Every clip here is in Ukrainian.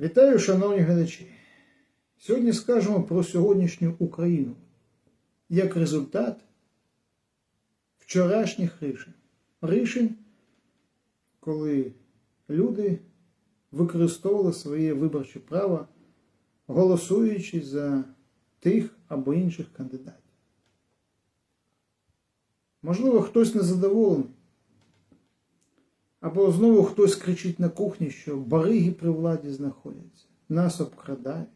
Вітаю, шановні глядачі. Сьогодні скажемо про сьогоднішню Україну як результат вчорашніх рішень. Рішень, коли люди використовували своє виборче право, голосуючи за тих або інших кандидатів. Можливо, хтось незадоволений. Або знову хтось кричить на кухні, що бариги при владі знаходяться, нас обкрадають.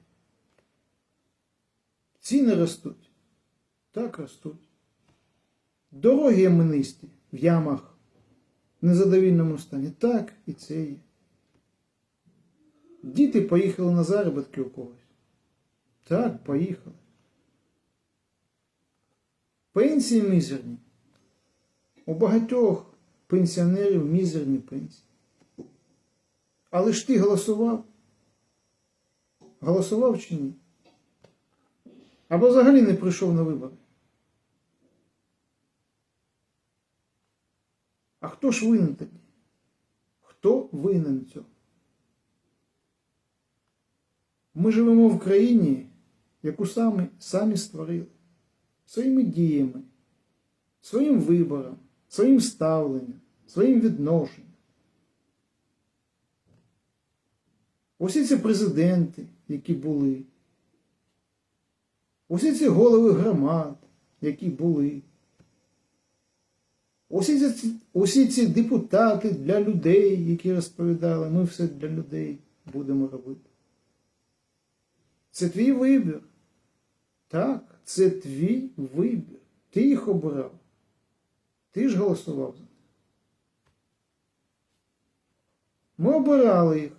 Ціни ростуть. Так ростуть. Дороги яминисті в ямах в незадовільному стані. Так і це є. Діти поїхали на заробітки у когось. Так, поїхали. Пенсії мізерні. У багатьох пенсіонерів мізерні пенсії. Але ж ти голосував? Голосував чи ні? Або взагалі не прийшов на вибори. А хто ж винен тоді? Хто винен цього? Ми живемо в країні, яку самі, самі створили своїми діями, своїм вибором, своїм ставленням, своїм відношенням. Усі ці президенти, які були, усі ці голови громад, які були, усі ці, усі ці депутати для людей, які розповідали, ми все для людей будемо робити. Це твій вибір. Так, це твій вибір. Ти їх обирав. Ти ж голосував за них. Ми обирали їх,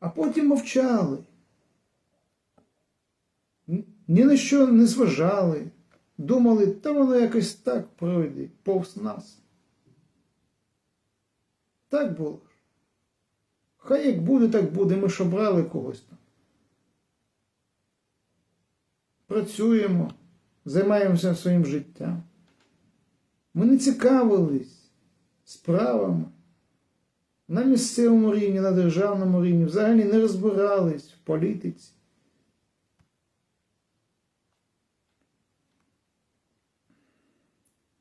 а потім мовчали. Ні на що не зважали. Думали, та воно якось так пройде, повз нас. Так було ж. Хай як буде, так буде. Ми ж обрали когось там. Працюємо, займаємося своїм життям. Ми не цікавились справами на місцевому рівні, на державному рівні, взагалі не розбирались в політиці.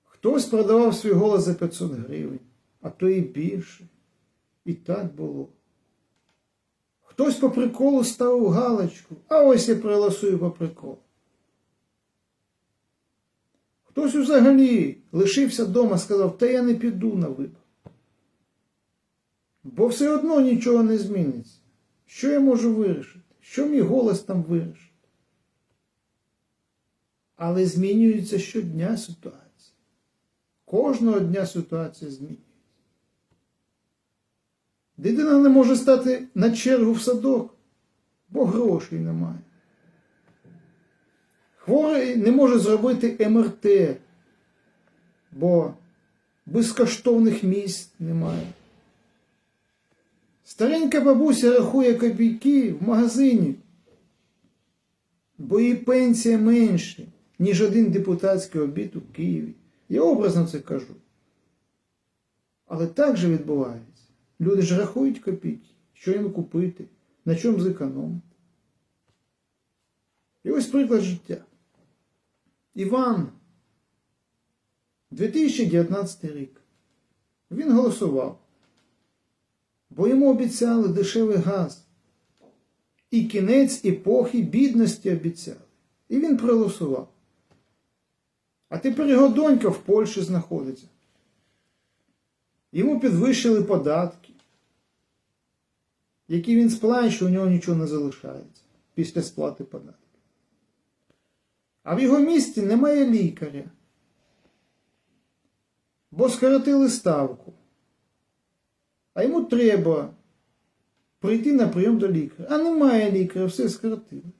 Хтось продавав свій голос за 500 гривень, а то і більше. І так було. Хтось по приколу ставив галочку, а ось я проголосую по приколу. Хтось взагалі лишився вдома, сказав, та я не піду на вибор. Бо все одно нічого не зміниться. Що я можу вирішити? Що мій голос там вирішить? Але змінюється щодня ситуація. Кожного дня ситуація змінюється. Дитина не може стати на чергу в садок, бо грошей немає. Хворий не може зробити МРТ, бо безкоштовних місць немає. Старенька бабуся рахує копійки в магазині, бо її пенсія менше, ніж один депутатський обід у Києві. Я образно це кажу. Але так же відбувається. Люди ж рахують копійки, що їм купити, на чому зекономити. І ось приклад життя. Іван, 2019 рік. Він голосував, бо йому обіцяли дешевий газ. І кінець епохи бідності обіцяли. І він проголосував. А тепер його донька в Польщі знаходиться. Йому підвищили податки, які він сплачує, у нього нічого не залишається після сплати податків. А в його місті немає лікаря, бо скоротили ставку. А йому треба прийти на прийом до лікаря. А немає лікаря, все скоротили.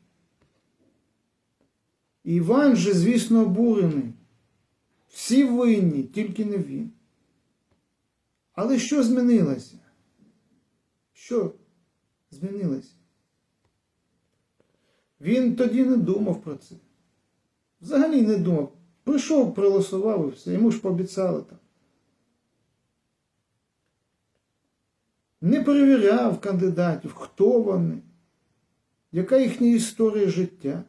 Іван же, звісно, обурений. Всі винні, тільки не він. Але що змінилося? Що змінилося? Він тоді не думав про це. Взагалі не думав. Прийшов, проголосував і все, йому ж пообіцяли там. не перевіряв кандидатів, хто вони, яка їхня історія життя,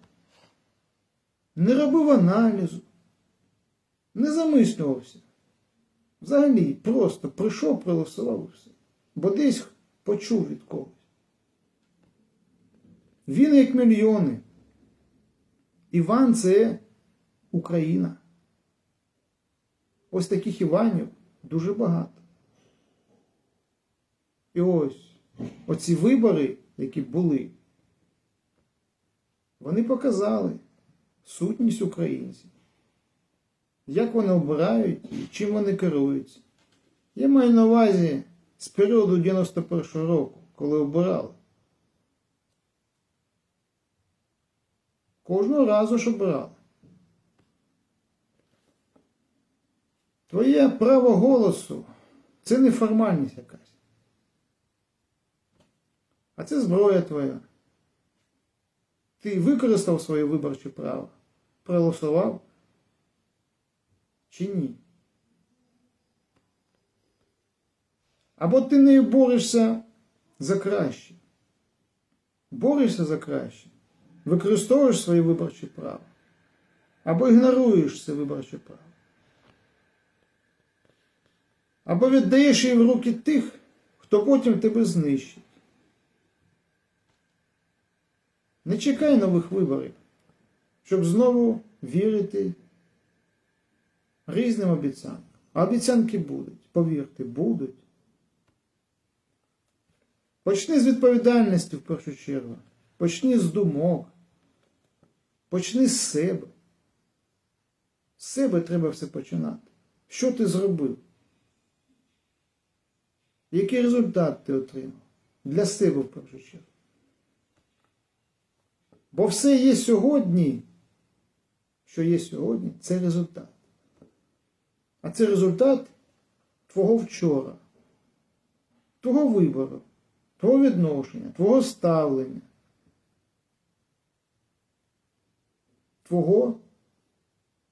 не робив аналізу, не замислювався. Взагалі просто прийшов, проголосував і все. Бо десь почув від когось. Він як мільйони. Іван це Україна. Ось таких Іванів дуже багато. І ось оці вибори, які були, вони показали сутність українців. Як вони обирають і чим вони керуються. Я маю на увазі з періоду 91-го року, коли обирали. Кожного разу ж обирали. Твоє право голосу це не формальність якась. А це зброя твоя. Ти використав своє виборче право, проголосував чи ні? Або ти не борешся за краще. Борешся за краще. Використовуєш своє виборче право. Або ігноруєш це виборче право. Або віддаєш її в руки тих, хто потім тебе знищить. Не чекай нових виборів, щоб знову вірити різним обіцянкам. А обіцянки будуть, повірте, будуть. Почни з відповідальності в першу чергу. Почни з думок. Почни з себе. З себе треба все починати. Що ти зробив? Який результат ти отримав? Для себе в першу чергу. Бо все є сьогодні, що є сьогодні, це результат. А це результат твого вчора, твого вибору, твого відношення, твого ставлення, твого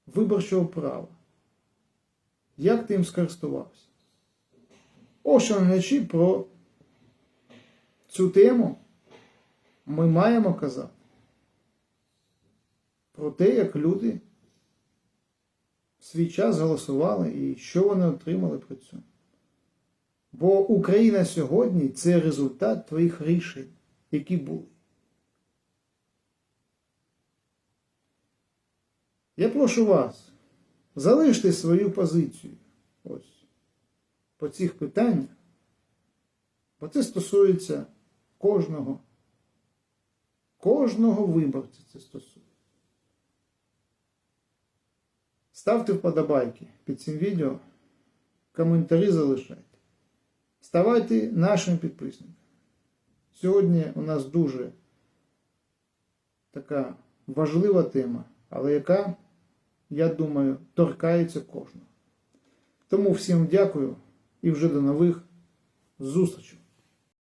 виборчого права. Як ти їм скористувався? Ось, глядачі, про цю тему ми маємо казати. Про те, як люди в свій час голосували і що вони отримали при цьому. Бо Україна сьогодні це результат твоїх рішень, які були. Я прошу вас, залиште свою позицію ось по цих питаннях, бо це стосується кожного, кожного виборця це стосується. Ставте вподобайки під цим відео, коментарі залишайте. Ставайте нашим підписником. Сьогодні у нас дуже така важлива тема, але яка, я думаю, торкається кожного. Тому всім дякую і вже до нових зустрічей.